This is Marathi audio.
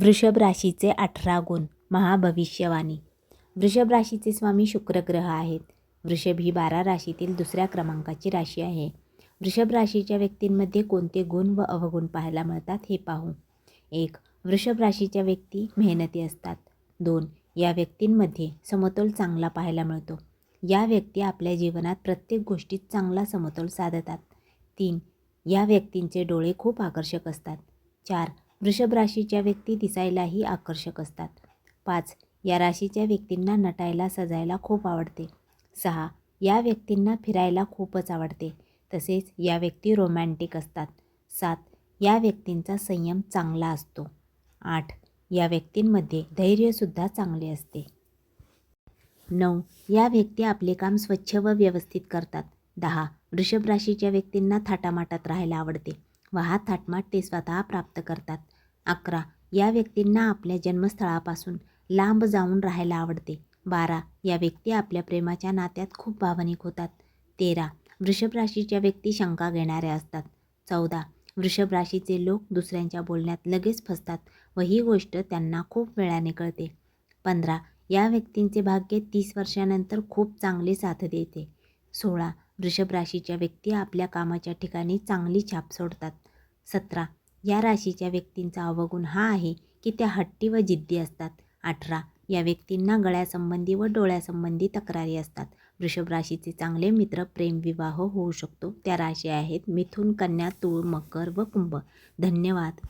वृषभ राशीचे अठरा गुण महाभविष्यवाणी. वृषभ राशीचे स्वामी शुक्रग्रह आहेत. वृषभ ही बारा राशीतील दुसऱ्या क्रमांकाची राशी आहे. वृषभ राशीच्या व्यक्तींमध्ये कोणते गुण व अवगुण पाहायला मिळतात हे पाहू. एक वृषभ राशीच्या व्यक्ती मेहनती असतात. दोन या व्यक्तींमध्ये समतोल चांगला पाहायला मिळतो. या व्यक्ती आपल्या जीवनात प्रत्येक गोष्टीत चांगला समतोल साधतात. तीन या व्यक्तींचे डोळे खूप आकर्षक असतात. चार वृषभ राशीच्या व्यक्ती दिसायलाही आकर्षक असतात. पाच या राशीच्या व्यक्तींना नटायला सजायला खूप आवडते. सहा या व्यक्तींना फिरायला खूपच आवडते. तसेच या व्यक्ती रोमॅन्टिक असतात. सात या व्यक्तींचा संयम चांगला असतो. आठ या व्यक्तींमध्ये धैर्यसुद्धा चांगले असते. नऊ या व्यक्ती आपले काम स्वच्छ व व्यवस्थित करतात. दहा वृषभ राशीच्या व्यक्तींना थाटामाटात राहायला आवडते. व हा थाटमाट ते स्वतः प्राप्त करतात. अकरा. या व्यक्तींना आपल्या जन्मस्थळापासून लांब जाऊन राहायला आवडते. बारा. या व्यक्ती आपल्या प्रेमाच्या नात्यात खूप भावनिक होतात. तेरा. वृषभ राशीच्या व्यक्ती शंका घेणाऱ्या असतात. चौदा. वृषभ राशीचे लोक दुसऱ्यांच्या बोलण्यात लगेच फसतात व ही गोष्ट त्यांना खूप वेळाने कळते. पंधरा. या व्यक्तींचे भाग्य तीस वर्षानंतर खूप चांगले साथ देते. सोळा. वृषभ राशीच्या व्यक्ती आपल्या कामाच्या ठिकाणी चांगली छाप सोडतात. सतरा. या राशीच्या व्यक्तींचा अवगुण हा आहे की त्या हट्टी व जिद्दी असतात. अठरा. या व्यक्तींना गळ्यासंबंधी व डोळ्यासंबंधी तक्रारी असतात. वृषभ राशीचे चांगले मित्र प्रेमविवाह होऊ शकतो. त्या राशी आहेत मिथुन कन्या तूळ मकर व कुंभ. धन्यवाद.